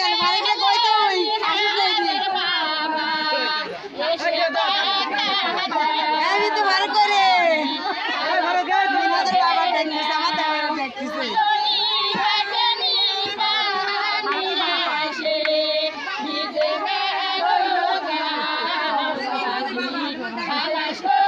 গেল ভাড়াটা কই তুই? আমি তো ভালো করে। আমাদের বাবা দেখতেছে, আমার দাবার দেখতেছে। Let's go.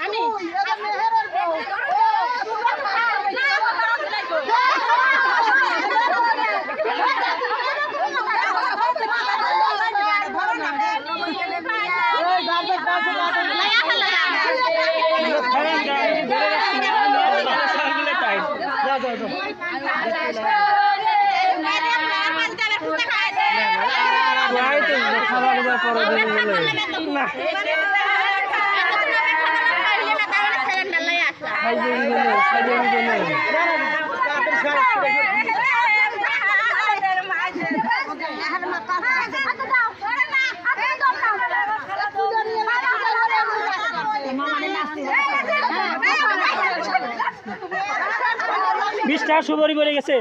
আমি খাবার পরে না বিশ টাকা সুবরি বলে গেছে